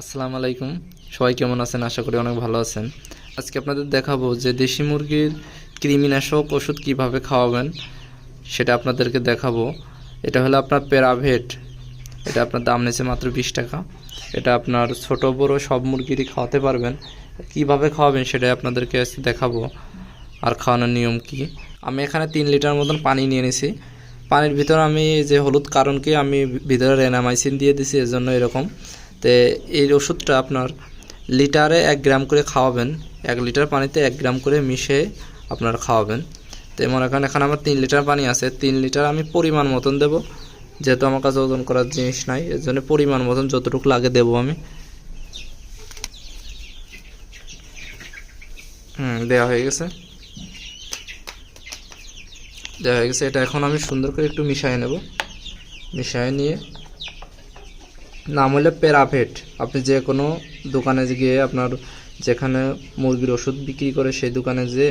আসসালামু আলাইকুম। সবাই কেমন আছেন? আশা করি অনেক ভালো আছেন। আজকে আপনাদের দেখাবো যে দেশি মুরগির কৃমিনাশক ওষুধ কীভাবে খাওয়াবেন, সেটা আপনাদেরকে দেখাবো। এটা হলো আপনার প্যারাভেট এটা আপনার দাম নিয়েছে মাত্র বিশ টাকা। এটা আপনার ছোট, বড় সব মুরগিরই খাওয়াতে পারবেন। কীভাবে খাওয়াবেন সেটাই আপনাদেরকে আজকে দেখাবো। আর খাওয়ানোর নিয়ম কি? আমি এখানে তিন লিটার মতন পানি নিয়ে নিছি। পানির ভিতর আমি যে হলুদ কারণকে আমি ভিতরে রেনামাইসিন দিয়ে দিছি, এজন্য এরকম। তো এই ওষুধটা আপনার লিটারে এক গ্রাম করে খাওয়াবেন। এক লিটার পানিতে এক গ্রাম করে মিশিয়ে আপনার খাওয়াবেন। তো মনে করেন, এখানে আমার তিন লিটার পানি আছে। তিন লিটার আমি পরিমাণ মতন দেব। যেহেতু আমার কাছে ওজন করার জিনিস নাই, এর জন্য পরিমাণ মতন যতটুকু লাগে দেবো আমি। হুম দেওয়া হয়ে গেছে। দেওয়া হয়ে গেছে। এটা এখন আমি সুন্দর করে একটু মিশিয়ে নেব। মিশিয়ে নিয়ে নাম হলে প্যারাভেট আপনি যে কোনো দোকানে গিয়ে আপনার যেখানে মুরগির ওষুধ বিক্রি করে সেই দোকানে যে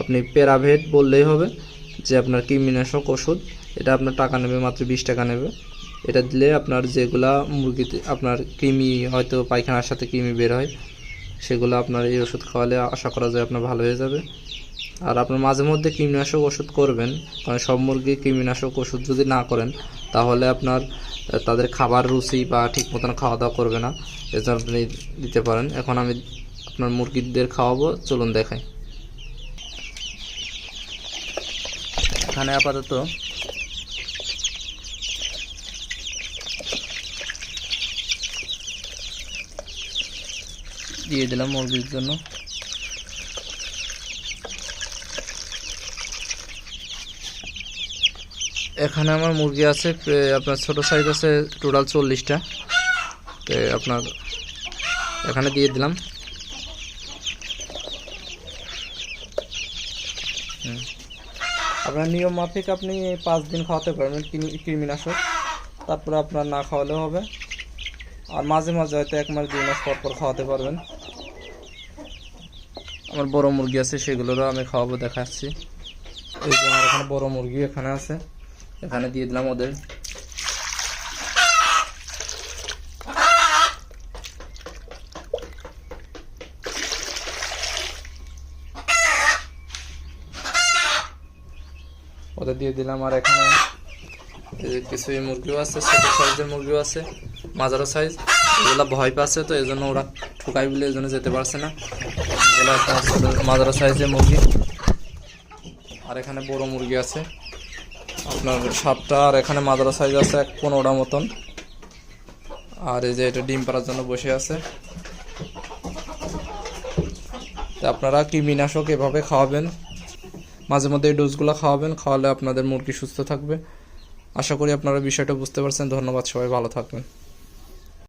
আপনি প্যারাভেট বললেই হবে যে আপনার কৃমিনাশক ওষুধ, এটা আপনার টাকা নেবে, মাত্র বিশ টাকা নেবে। এটা দিলে আপনার যেগুলা মুরগিতে আপনার কৃমি হয়তো পায়খানার সাথে কৃমি বের হয়, সেগুলো আপনার এই ওষুধ খাওয়ালে আশা করা যায় আপনার ভালো হয়ে যাবে। আর আপনার মাঝে মধ্যে কৃমিনাশক ওষুধ করবেন, কারণ সব মুরগি কৃমিনাশক ওষুধ যদি না করেন, তাহলে আপনার তাদের খাবার রুচি বা ঠিক মতন খাওয়া দাওয়া করবে না। এজন্য আপনি দিতে পারেন। এখন আমি আপনার মুরগিদের খাওয়াবো। চলুন দেখাই। এখানে আপাতত দিয়ে দিলাম মুরগির জন্য। এখানে আমার মুরগি আছে আপনার ছোট সাইজ আছে টোটাল চল্লিশটা। তো আপনার এখানে দিয়ে দিলাম। আপনার নিয়ম মাফিক আপনি পাঁচ দিন খাওয়াতে পারবেন কৃমিনাশক। তারপরে আপনার না খাওয়ালেও হবে। আর মাঝে মাঝে হয়তো এক মাস, দুই মাস পর পর খাওয়াতে পারবেন। আমার বড় মুরগি আছে, সেগুলোরও আমি খাওয়াবো, দেখাচ্ছি। এই যে আমার এখানে বড় মুরগি এখানে আছে। এখানে দিয়ে দিলাম ওদের। ওদের দিয়ে দিলাম আর এখানে কিছু মুরগিও আছে, ছোট সাইজের মুরগিও আছে, মাঝারো সাইজ। এগুলো ভয় পাচ্ছে তো, এই জন্য ওরা ঠুকাই বলে এই জন্য যেতে পারছে না। এগুলো একটা ছোট সাইজের মুরগি। আর এখানে বড় মুরগি আছে। আপনার সাতটা, আর এখানে মাদ্রা সাইজ আছে এক পনেরোটা মতন। আর এই যে এটা ডিম পাড়ার জন্য বসে আছে। আপনারা কৃমিনাশক এভাবে খাওয়াবেন। মাঝে মধ্যে এই ডোজগুলো খাওয়াবেন, খাওয়ালে আপনাদের মুরগি সুস্থ থাকবে। আশা করি আপনারা বিষয়টা বুঝতে পারছেন। ধন্যবাদ সবাই, ভালো থাকবেন।